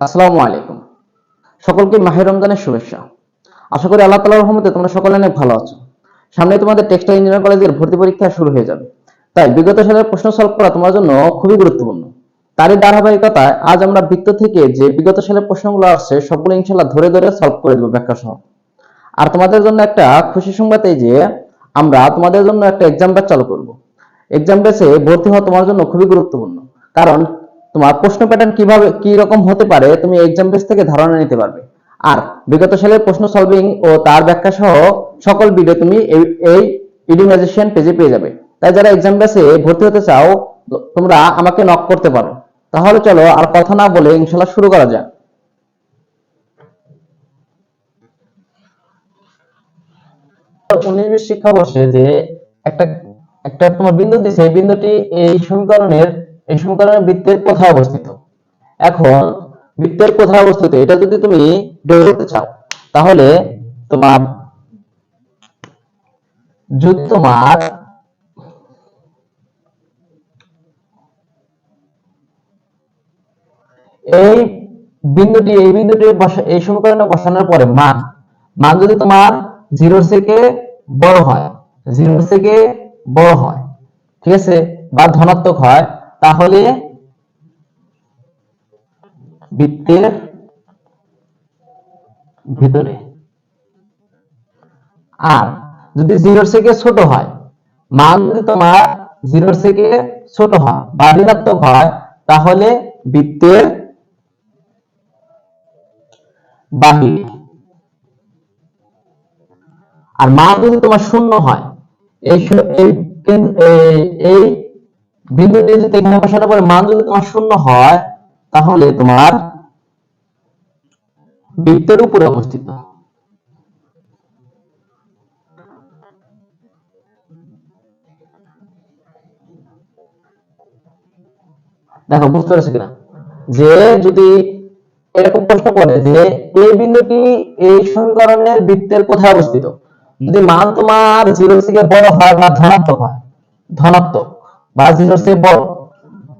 আসসালামু আলাইকুম। সকলকে মাহের রমজানের শুভেচ্ছা। আশা করি আল্লাহ তালার রহমতে তোমরা সকলে অনেক ভালো আছো। সামনে তোমাদের টেক্সটাইল ইঞ্জিনিয়ার কলেজের ভর্তি পরীক্ষা শুরু হয়ে যাবে। তাই বিগত সালের প্রশ্ন সলভ করা তোমার জন্য খুবই গুরুত্বপূর্ণ। তারই ধারাবাহিকতায় আজ আমরা বৃত্ত থেকে যে বিগত সালের প্রশ্নগুলো আসছে, সবগুলো ইনশাল্লাহ ধরে ধরে সলভ করে দেবো ব্যাখ্যা সহ। আর তোমাদের জন্য একটা খুশি সংবাদ এই যে, আমরা তোমাদের জন্য একটা এক্সাম ব্যাচ চালু করব। এক্সাম ব্যাচে ভর্তি হওয়া তোমার জন্য খুবই গুরুত্বপূর্ণ। কারণ তোমার প্রশ্ন প্যাটার্ন কীভাবে কি রকম হতে পারে, তুমি এক্সাম বেস থেকে ধারণা নিতে পারবে। আর বিগত সালের প্রশ্ন সলভিং ও তার ব্যাখ্যা সহ সকল ভিডিও তুমি এই- ইডুনাইজেশন পেজে পেয়ে যাবে। তাই যারা এক্সাম বেসে ভর্তি হতে চাও, তোমরা আমাকে নক করতে পারো। তাহলে চলো আর কথা না বলে ইনশাল্লাহ শুরু করা যাক। বিশ শিক্ষাবর্ষে যে একটা একটা তোমার বিন্দু দিছে, এই বিন্দুটি এই সমীকরণের এই সমীকরণের বৃত্তের কোথায় অবস্থিত? এখন বৃত্তের কোথায় অবস্থিত? এটা যদি তুমি বের করতে চাও, তাহলে তোমার, যদি তোমার এই বিন্দুটি এই বিন্দুটি এই সমীকরণে বসানোর পরে মান মান যদি তোমার জিরোর থেকে বড় হয়, জিরোর থেকে বড় হয়, ঠিক আছে? বা ধনাত্মক হয় তাহলে বৃত্তের ভিতরে। আর যদি জিরোর থেকে ছোট হয়, মান যদি তোমার জিরোর থেকে ছোট হয় বা ঋণাত্মক হয়, তাহলে বৃত্তের বাহিরে। আর মান যদি তোমার শূন্য হয়, এই এই পরে মান যদি তোমার শূন্য হয়, তাহলে তোমার বৃত্তের উপরে অবস্থিত। দেখো, বুঝতে পারছ কিনা? যে যদি এরকম প্রশ্ন করে যে এই বিন্দুটি এই সমীকরণের বৃত্তের কোথায় অবস্থিত? যদি মান তোমার জিরো থেকে বড় হয় বা ধনাত্মক হয়, ধনাত্মক। বা জিরো থেকে বড়।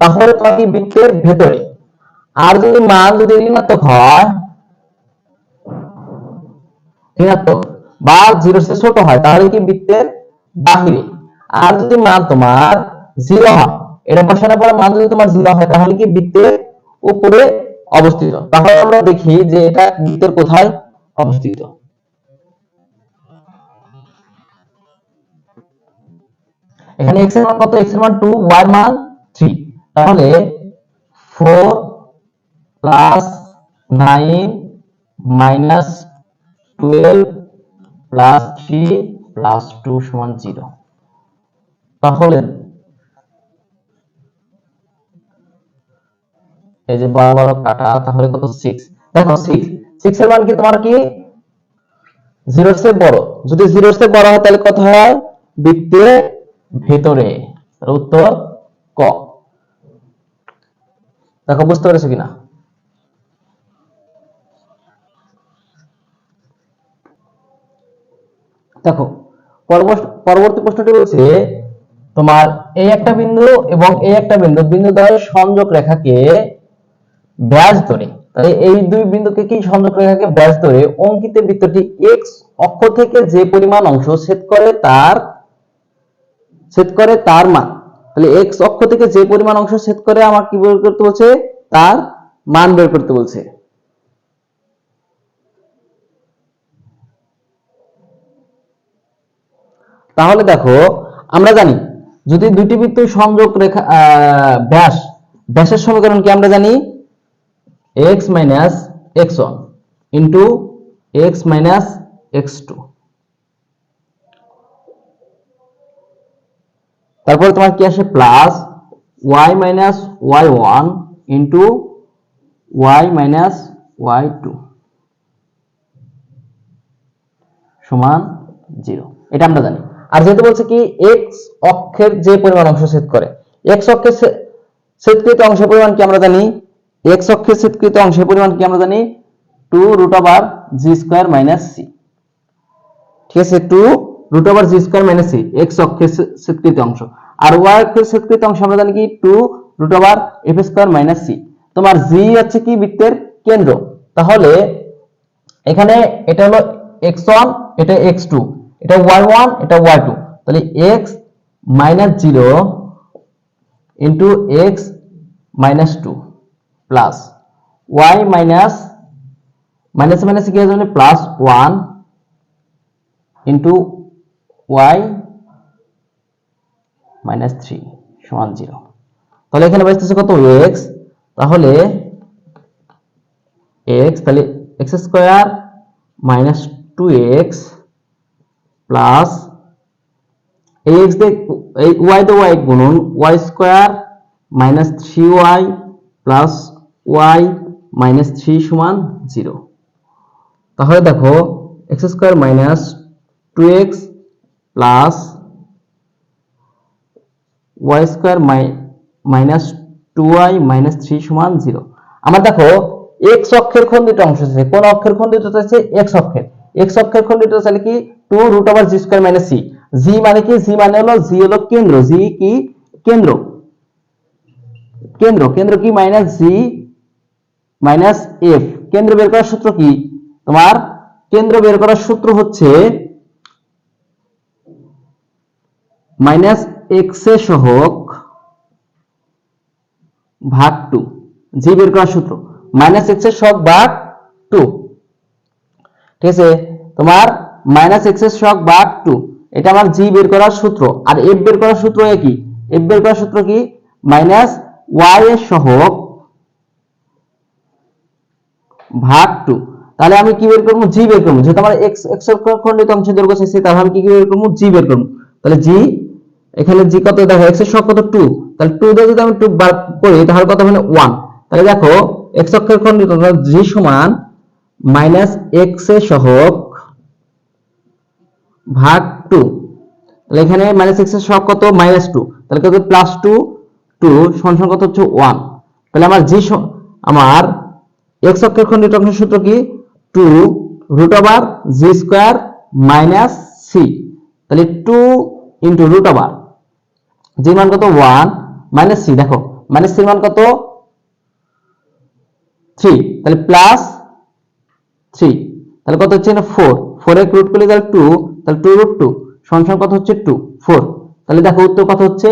তাহলে তোমার কি বৃত্তের ভেতরে। আর যদি মান যদি ঋণাত্মক হয়, ঋণাত্মক বা ছোট হয়, তাহলে কি বৃত্তের বাহিরে। আর যদি মান তোমার জিরো হয়, এটা বসানোর পরে মান যদি তোমার জিরো হয়, তাহলে কি বৃত্তের উপরে অবস্থিত? তাহলে আমরা দেখি যে এটা বৃত্তের কোথায় অবস্থিত। এখানে x এর মান কত? x এর মান 2 y এর মান 3 তাহলে 4 প্লাস 9 মাইনাস 12 প্লাস 3 প্লাস 2 সমান 0 তাহলে এই যে বড় বড় কাটা, তাহলে কত? 6 দেখো 6 6 এর মান কি তোমার কি? 0 এর চেয়ে বড়। যদি 0 এর চেয়ে বড় হয়, তাহলে কত হয়? বৃত্তের ভেতরে উত্তর ক। দেখো, বুঝতে পেরেছ কিনা? দেখো, পরবর্তী- প্রশ্নটি বলছে, তোমার এই একটা বিন্দু এবং এই একটা বিন্দু বিন্দু দ্বয়ের সংযোগ রেখাকে ব্যাস ধরে। তাহলে এই দুই বিন্দুকে কি সংযোগ রেখাকে ব্যাস ধরে? অঙ্কিত বৃত্তটি এক্স অক্ষ থেকে যে পরিমাণ অংশ ছেদ করে তার ছেদ করে তার মান। তাহলে এক্স অক্ষ থেকে যে পরিমাণ অংশ ছেদ করে আমার কি বের করতে বলছে? তার মান বের করতে বলছে। তাহলে দেখো, আমরা জানি, যদি দুটি বৃত্ত সংযোগ রেখা ব্যাস, ব্যাসের সমীকরণ কি আমরা জানি? x minus x one into x minus x two তারপরে তোমার কি আসে? Plus y minus y one into y minus y two সমান জিরো এটা আমরা জানি। আর যেহেতু বলছে কি এক্স অক্ষের যে পরিমাণ অংশ ছেদ করে এক্স অক্ষের ছেদকৃত অংশের পরিমাণ কি আমরা জানি? এক্স অক্ষের ছেদকৃত অংশের পরিমাণ কি আমরা জানি? Two root over g square minus c ঠিক আছে two root over g square minus c x অক্ষের ছেদকৃত অংশ। আর ওয়াই অক্ষের ছেদকৃত অংশ আমরা জানি কি? Two root over f square minus c তোমার জি হচ্ছে কি বৃত্তের কেন্দ্র? তাহলে এখানে এটা হলো এক্স ওয়ান এটা এক্স টু এটা ওয়াই ওয়ান এটা ওয়াই টু তাহলে x minus zero into x minus two plus y minus minus minus কি হয়ে যাবে? Plus one into y minus three সমান জিরো তাহলে এখানে বাঁচতেছে কত? এক্স তাহলে এক্স তাহলে x square minus two x plus এই এক্স এই ওয়াই দিয়ে ওয়াই গুণন। Y square minus three y plus y minus three সমান জিরো তাহলে দেখো x square minus two x plus y square minus two y minus সমান zero আমার দেখো এক্স অক্ষের খণ্ডিত অংশ আছে। কোন অক্ষের খণ্ডিত আছে? এক্স অক্ষের। এক্স অক্ষের খণ্ডিত তাহলে কি? টু রুট ওভার মানে কি? জি মানে হলো জি হলো কেন্দ্র। জি কি? কেন্দ্র। কেন্দ্র। কেন্দ্র কি? মাইনাস জি মাইনাস এফ কেন্দ্র বের করার সূত্র কি? তোমার কেন্দ্র বের করার সূত্র হচ্ছে মাইনাস এক্স এ সহক ভাগ টু জি বের করার সূত্র। মাইনাস এক্সের ভাগ টু ঠিক আছে? তোমার মাইনাস এক্সের ভাগ টু এটা আমার জি বের করার সূত্র। আর এফ বের করার সূত্র কি? এফ বের করার সূত্র কি? মাইনাস ওয়াই এর সহগ ভাগ টু তাহলে আমি কি বের করব? জি বের করব। যেহেতু আমার এক্স এক্স খণ্ডিত অংশ দৈর্ঘ্য তাহলে আমি কি বের করব? জি বের করব। তাহলে জি এখানে জি কত দেখো? এক্সের সহগ কত টু তাহলে টু দিয়ে যদি আমি টু বার করি, তাহলে কত মানে ওয়ান তাহলে দেখো এক্স অক্ষের খণ্ডিত জি সমান মাইনাস এক্সের সহগ ভাগ টু তাহলে এখানে মাইনাস এক্সের সহগ কত? মাইনাস টু তাহলে কত? প্লাস টু টু সমান কত হচ্ছে ওয়ান তাহলে আমার জি আমার এক্স অক্ষের খণ্ডিত সূত্র কি? Two root over g square minus c তাহলে two into root over g মান কত? ওয়ান মাইনাস সি দেখো মাইনাস সির মান কত? থ্রি তাহলে প্লাস থ্রি তাহলে কত হচ্ছে ফোর ফোর এর রুট করলে তাহলে টু তাহলে টু রুট টু সমান কত হচ্ছে? টু ফোর তাহলে দেখো উত্তর কত হচ্ছে?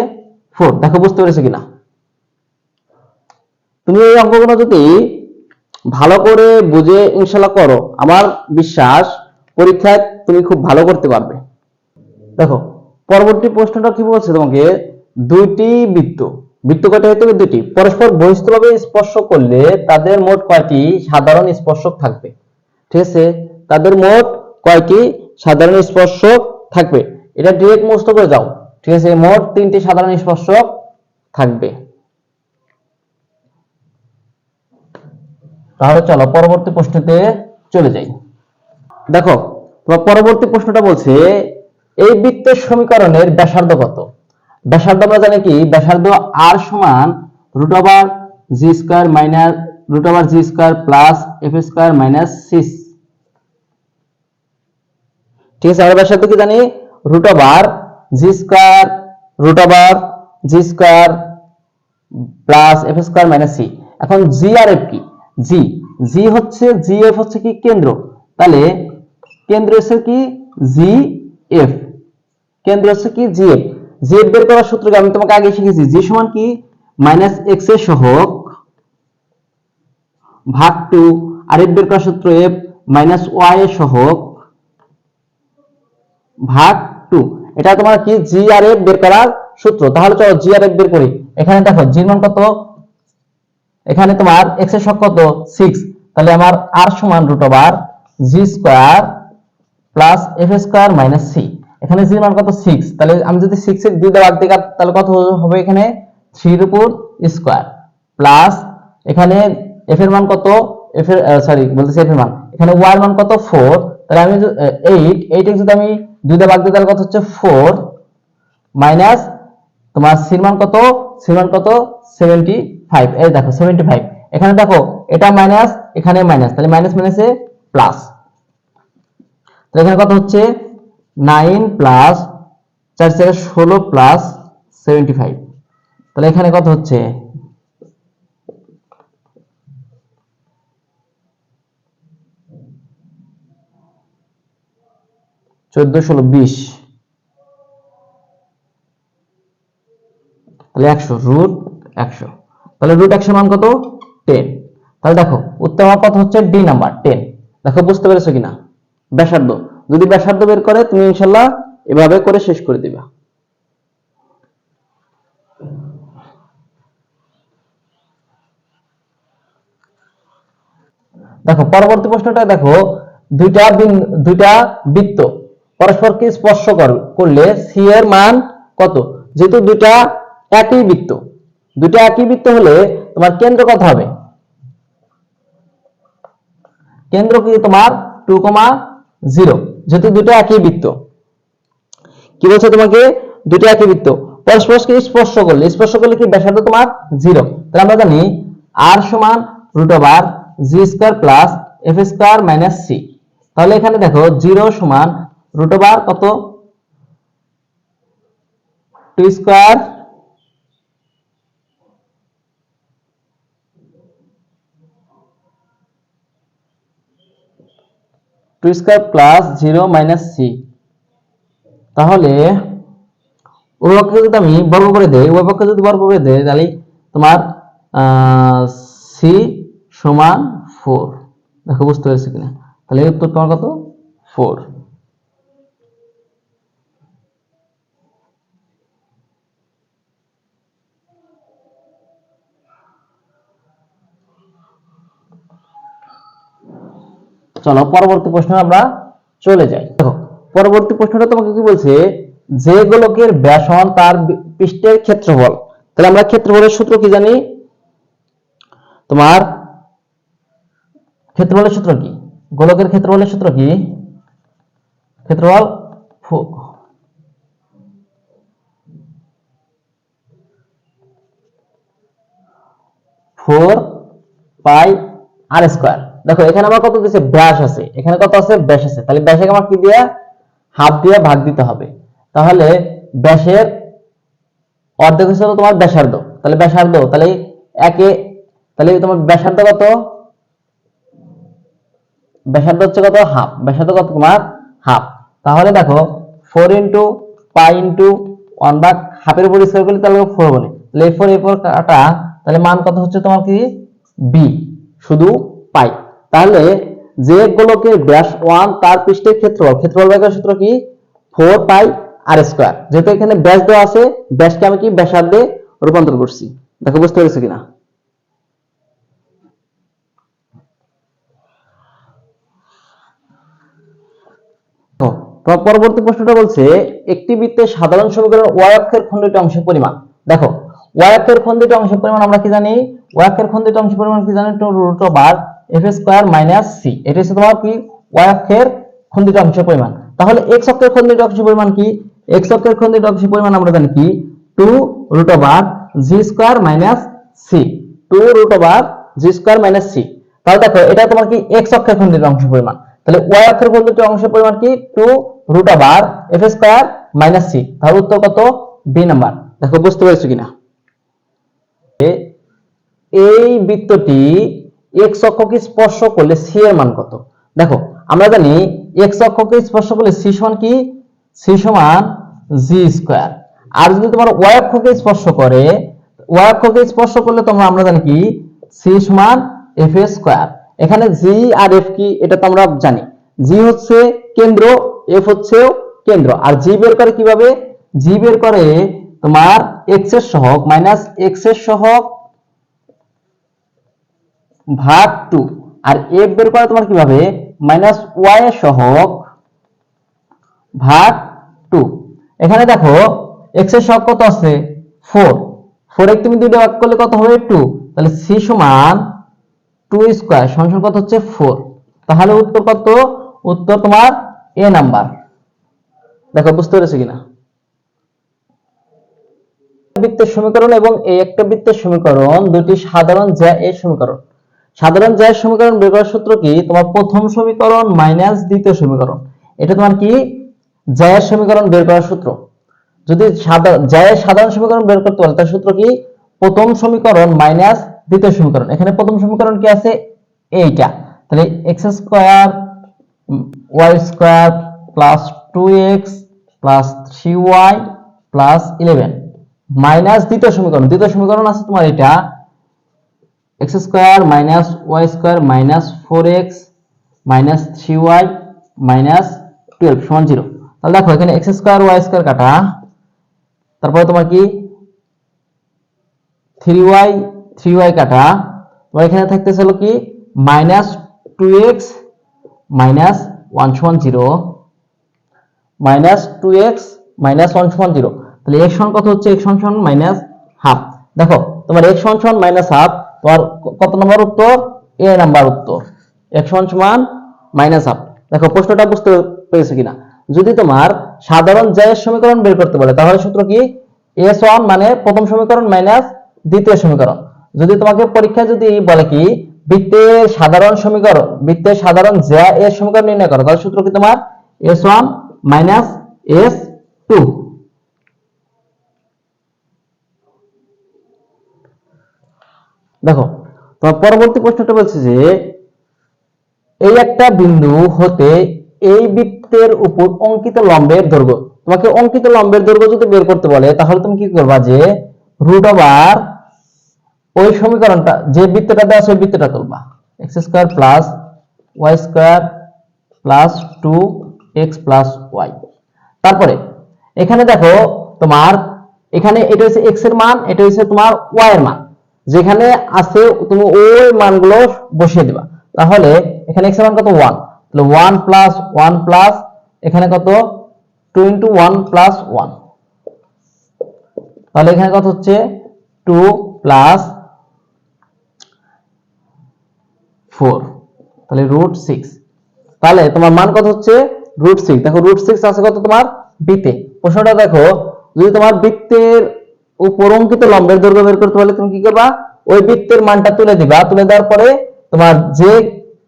ফোর দেখো, বুঝতে পেরেছ কিনা? তুমি এই অঙ্কগুলো যদি ভালো করে বুঝে ইনশাল্লাহ করো, আমার বিশ্বাস পরীক্ষায় তুমি খুব ভালো করতে পারবে। দেখো, পরবর্তী প্রশ্নটা কি বলছে তোমাকে? দুইটি বৃত্ত। বৃত্ত কয়টা হতে হবে দুটি পরস্পর বহিস্থভাবে স্পর্শ করলে তাদের মোট কয়টি? সাধারণ স্পর্শক থাকবে। ঠিক আছে? তাদের মোট কয়টি? সাধারণ স্পর্শক থাকবে। এটা ডিরেক্ট মুস্ত করে যাও। ঠিক আছে? মোট তিনটি সাধারণ স্পর্শক থাকবে। তাহলে চলো পরবর্তী প্রশ্নতে চলে যাই। দেখো পরবর্তী প্রশ্নটা বলছে, এই বৃত্তের সমীকরণের ব্যাসার্ধ কত? ব্যাসার্ধ আমরা জানি কি? ব্যাসার্ধ আর সমান root over g square minus root over g square plus f square minus six ঠিক আছে, আমরা ব্যাসার্ধ কি জানি? Root over g square root over g square plus f square minus c এখন জি আর এফ কি? জি জি হচ্ছে জি এফ হচ্ছে কি কেন্দ্র? তাহলে কেন্দ্র হচ্ছে কি? জি এফ কেন্দ্র হচ্ছে কি? জি এফ জি এফ বের করার সূত্র কি আমি তোমাকে আগে শিখেছি। জি সমান কি? মাইনাস এক্সের সহগ ভাগ টু আর এফ বের করার সূত্র এফ মাইনাস ওয়াই এর সহগ ভাগ টু। এটা তোমার কি? জি আর এফ বের করার সূত্র। তাহলে চলো জি আর এফ বের করি। এখানে দেখো জি মান কত? এখানে তোমার এক্সের সহগ কত? 6 তাহলে আমার আর সমান root over g square plus f square minus c এখানে জি মান কত? 6 তাহলে আমি যদি 6 এর দুই দ্বারা দিই তাহলে কত হবে এখানে? 3 এর উপর স্কয়ার প্লাস এখানে এফ এর মান কত? এফ এর সরি বলতেছি এফ এর মান। এখানে ওয়াই এর মান কত? 4 তাহলে আমি 8 8 এর যদি আমি দুই দ্বারা ভাগ দিই, তাহলে কত হচ্ছে? 4 মাইনাস তোমার সির মান কত? সির মান কত? 75 এই দেখো 75 এখানে দেখো, এটা মাইনাস এখানে মাইনাস তাহলে মাইনাস মাইনাসে প্লাস তাহলে এখানে কত হচ্ছে? নাইন প্লাস চার চারে ষোলো প্লাস সেভেন্টি ফাইভ। তাহলে এখানে কত হচ্ছে? চোদ্দ ষোলো বিশ। তাহলে একশো রুট একশো। তাহলে রুট একশো মান কত? টেন তাহলে দেখো উত্তম কত হচ্ছে? ডি নাম্বার টেন দেখো, বুঝতে পেরেছ কিনা? ব্যাসার্ধ। যদি ব্যাসার্ধ বের করে, তুমি ইনশাল্লাহ এভাবে করে শেষ করে দিবা। দেখো, পরবর্তী প্রশ্নটা দেখো, দুইটা দুইটা বৃত্ত পরস্পরকে স্পর্শ কর- করলে সি এর মান কত? যেহেতু দুইটা একই বৃত্ত, দুইটা একই বৃত্ত হলে তোমার কেন্দ্র কত হবে? কেন্দ্র কি তোমার? টু কমা জিরো যেহেতু দুটো একই বৃত্ত। কি বলছে তোমাকে? দুটো একই বৃত্ত। পরস্পরকে স্পর্শ করলে স্পর্শ করলে কি ব্যাসার্ধ তোমার জিরো তাহলে আমরা জানি আর সমান root over g square plus f square minus c তাহলে এখানে দেখো জিরো সমান রুট ওভার কত? Two square two square plus zero minus c. তাহলে উভয়পক্ষে পক্ষে যদি আমি বর্গ করে দেই উভয়পক্ষে পক্ষে যদি বর্গ করে দেই, তাহলে তোমার সি সমান ফোর দেখো, বুঝতে পেরেছি কিনা? তাহলে উত্তর তোমার কত? ফোর চলো, পরবর্তী প্রশ্ন আমরা চলে যাই। দেখো, পরবর্তী প্রশ্নটা তোমাকে কি বলছে? যে গোলকের ব্যাসন তার পৃষ্ঠের ক্ষেত্রফল। তাহলে আমরা ক্ষেত্রফলের সূত্র কি জানি? তোমার ক্ষেত্রফলের সূত্র কি? গোলকের ক্ষেত্রফলের সূত্র কি? ক্ষেত্রফল ফোর পাই আর স্কোয়ার। দেখো, এখানে আমার কত দিচ্ছে ব্যাস আছে। এখানে কত আছে? ব্যাস আছে। তাহলে ব্যাসকে আমার কি দিয়ে? হাফ দিয়ে ভাগ দিতে হবে। তাহলে ব্যাসের অর্ধেক হচ্ছে তোমার ব্যাসার্ধ। তাহলে ব্যাসার্ধ, তাহলে একে, তাহলে তোমার ব্যাসার্ধ কত? ব্যাসার্ধ হচ্ছে কত? হাফ। ব্যাসার্ধ কত তোমার? হাফ। তাহলে দেখো four into pi into one ভাগ হাফের উপর স্কোয়ার করলে তাহলে ফোর বলে। তাহলে ফোর এ ফোর কাটা তাহলে মান কত হচ্ছে তোমার কি? বি শুধু পাই তাহলে যে গোলকের ব্যাস ওয়ান তার পৃষ্ঠের ক্ষেত্রফল ক্ষেত্রফল ব্যাগের সূত্র কি? ফোর পাই আর স্কোয়ার যেহেতু এখানে ব্যাস দেওয়া আছে ব্যাসকে আমি কি? ব্যাসার্ধে রূপান্তর করছি। দেখো, বুঝতে পেরেছ কিনা? পরবর্তী প্রশ্নটা বলছে, একটি বৃত্তের সাধারণ সমীকরণ y অক্ষের খণ্ডিত অংশের পরিমাণ। দেখো, y অক্ষের খণ্ডিত অংশের পরিমাণ আমরা কি জানি? y অক্ষের খণ্ডিত অংশের পরিমাণ কি জানি? Root over f square minus c এটা হচ্ছে তোমার কি? y অক্ষের খণ্ডিত অংশের পরিমাণ। তাহলে x অক্ষের খণ্ডিত অংশের পরিমাণ কি? x অক্ষের খণ্ডিত অংশের পরিমাণ আমরা জানি কি? Two root over g square minus c two root over g square minus c তাহলে দেখো, এটা তোমার কি? x অক্ষের খণ্ডিত অংশের পরিমাণ। তাহলে y অক্ষের খণ্ডিত অংশের পরিমাণ কি? Two root over f square minus c তাহলে উত্তর কত? বি নাম্বার দেখো, বুঝতে পেরেছ কিনা? এই বৃত্তটি x অক্ষকে স্পর্শ করলে c এর মান কত? দেখো, আমরা জানি x অক্ষকে স্পর্শ করলে c সমান কি? c সমান g স্কয়ার আর যদি তোমার y অক্ষকে স্পর্শ করে, y অক্ষকে স্পর্শ করলে তোমরা, আমরা জানি কি? c সমান f স্কয়ার এখানে g আর f কি? এটা তো আমরা জানি। g হচ্ছে কেন্দ্র, f হচ্ছে কেন্দ্র। আর g বের করে কীভাবে? g বের করে তোমার x এর সহগ মাইনাস x এর সহগ ভাগ টু আর এফ বের করে তোমার কীভাবে? মাইনাস ওয়াই সহগ ভাগ টু এখানে দেখো এক্সের সহগ কত আছে? ফোর ফোর এক তুমি দুইটা ভাগ করলে কত হবে? টু তাহলে সি সমান টু স্কোয়ার সমান কত হচ্ছে? ফোর তাহলে উত্তর কত? উত্তর তোমার এ নাম্বার দেখো, বুঝতে পেরেছ কিনা? বৃত্তের সমীকরণ এবং এই একটা বৃত্তের সমীকরণ, দুটি সাধারণ জ্যা এর সমীকরণ। সাধারণ জ্যায়ের সমীকরণ বের করার সূত্র কি? তোমার প্রথম সমীকরণ মাইনাস দ্বিতীয় সমীকরণ। এটা তোমার কি? জ্যায়ের সমীকরণ বের করার সূত্র। যদি জ্যায়ের সাধারণ সমীকরণ বের করতে বলে তার সূত্র কি? প্রথম সমীকরণ মাইনাস দ্বিতীয় সমীকরণ। এখানে প্রথম সমীকরণ কি আছে? এইটা। তাহলে x square y square plus two x plus three y plus eleven minus দ্বিতীয় সমীকরণ। দ্বিতীয় সমীকরণ আছে তোমার এটা। X square minus y square minus four x minus three y minus twelve সমান জিরো তাহলে দেখো, এখানে এক্স স্কোয়ার ওয়াই স্কোয়ার কাটা। তারপরে তোমার কি? থ্রি ওয়াই থ্রি ওয়াই কাটা। তোমার এখানে থাকতেছে হলো কি? Minus two x minus one সমান zero minus two x minus one সমান জিরো তাহলে এক্স সমান কত হচ্ছে? এক্স সমান সমান মাইনাস হাফ দেখো, তোমার এক্স সমান সমান মাইনাস হাফ তোমার কত নম্বর উত্তর? এ নাম্বার উত্তর। এক্স সমান মাইনাস হাফ দেখো, প্রশ্নটা বুঝতে পেরেছ কিনা? যদি তোমার সাধারণ জায়ের সমীকরণ বের করতে বলে, তাহলে সূত্র কি? এস ওয়ান মানে প্রথম সমীকরণ মাইনাস দ্বিতীয় সমীকরণ। যদি তোমাকে পরীক্ষায় যদি বলে কি, বৃত্তের সাধারণ সমীকরণ, বৃত্তের সাধারণ জ্যা এর সমীকরণ নির্ণয় করো, তাহলে সূত্র কি তোমার? S one minus S two দেখো, তোমার পরবর্তী প্রশ্নটা বলছে যে, এই একটা বিন্দু হতে এই বৃত্তের উপর অঙ্কিত লম্বের দৈর্ঘ্য। তোমাকে অঙ্কিত লম্বের দৈর্ঘ্য যদি বের করতে বলে, তাহলে তুমি কি করবা যে রুট ওভার ওই সমীকরণটা, যে বৃত্তটা দেওয়া ওই বৃত্তটা তুলবা। X square plus y square plus two x plus y তারপরে, এখানে দেখো তোমার, এখানে এটা হচ্ছে এক্সের মান, এটা হচ্ছে তোমার ওয়াই এর মান। যেখানে আছে তুমি ওই মানগুলো বসিয়ে দিবা। তাহলে এখানে এক্সের মান কত? ওয়ান তাহলে ওয়ান প্লাস ওয়ান প্লাস এখানে কত? Two into one plus one তাহলে এখানে কত হচ্ছে? টু প্লাস ফোর তাহলে রুট সিক্স তাহলে তোমার মান কত হচ্ছে? রুট সিক্স দেখো রুট সিক্স আছে কত তোমার? বৃত্তে প্রশ্নটা দেখো, যদি তোমার বৃত্তের উপর অঙ্কিত লম্বের দৈর্ঘ্য বের করতে পারলে তুমি কি করবা? ওই বৃত্তের মানটা তুলে দিবা। তুলে দেওয়ার পরে তোমার যে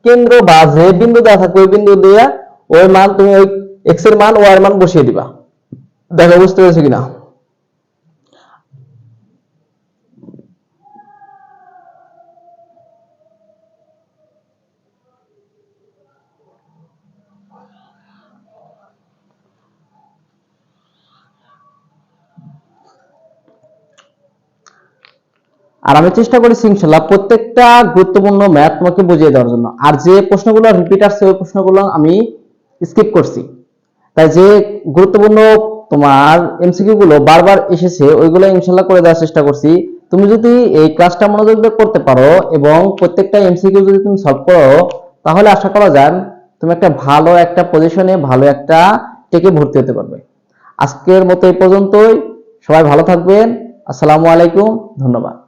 কেন্দ্র বা যে বিন্দু দেওয়া থাকবে, ওই বিন্দু দিয়ে ওই মান তুমি ওই এক্সের মান ওয়ার মান বসিয়ে দিবা। দেখো, বুঝতে পেরেছ কিনা? আর আমি চেষ্টা করেছি ইনশাল্লাহ প্রত্যেকটা গুরুত্বপূর্ণ ম্যাথ তোমাকে বুঝিয়ে দেওয়ার জন্য। আর যে প্রশ্নগুলো রিপিট আসছে, ওই প্রশ্নগুলো আমি স্কিপ করছি। তাই যে গুরুত্বপূর্ণ তোমার এমসিকিউ গুলো বারবার এসেছে, ওইগুলো ইনশাল্লাহ করে দেওয়ার চেষ্টা করছি। তুমি যদি এই ক্লাসটা মনোযোগ দিয়ে করতে পারো এবং প্রত্যেকটা এমসিকিউ যদি তুমি সলভ করো, তাহলে আশা করা যায় তুমি একটা ভালো একটা পজিশনে ভালো একটা টেকে ভর্তি হতে পারবে। আজকের মতো এই পর্যন্তই। সবাই ভালো থাকবেন। আসসালামু আলাইকুম। ধন্যবাদ।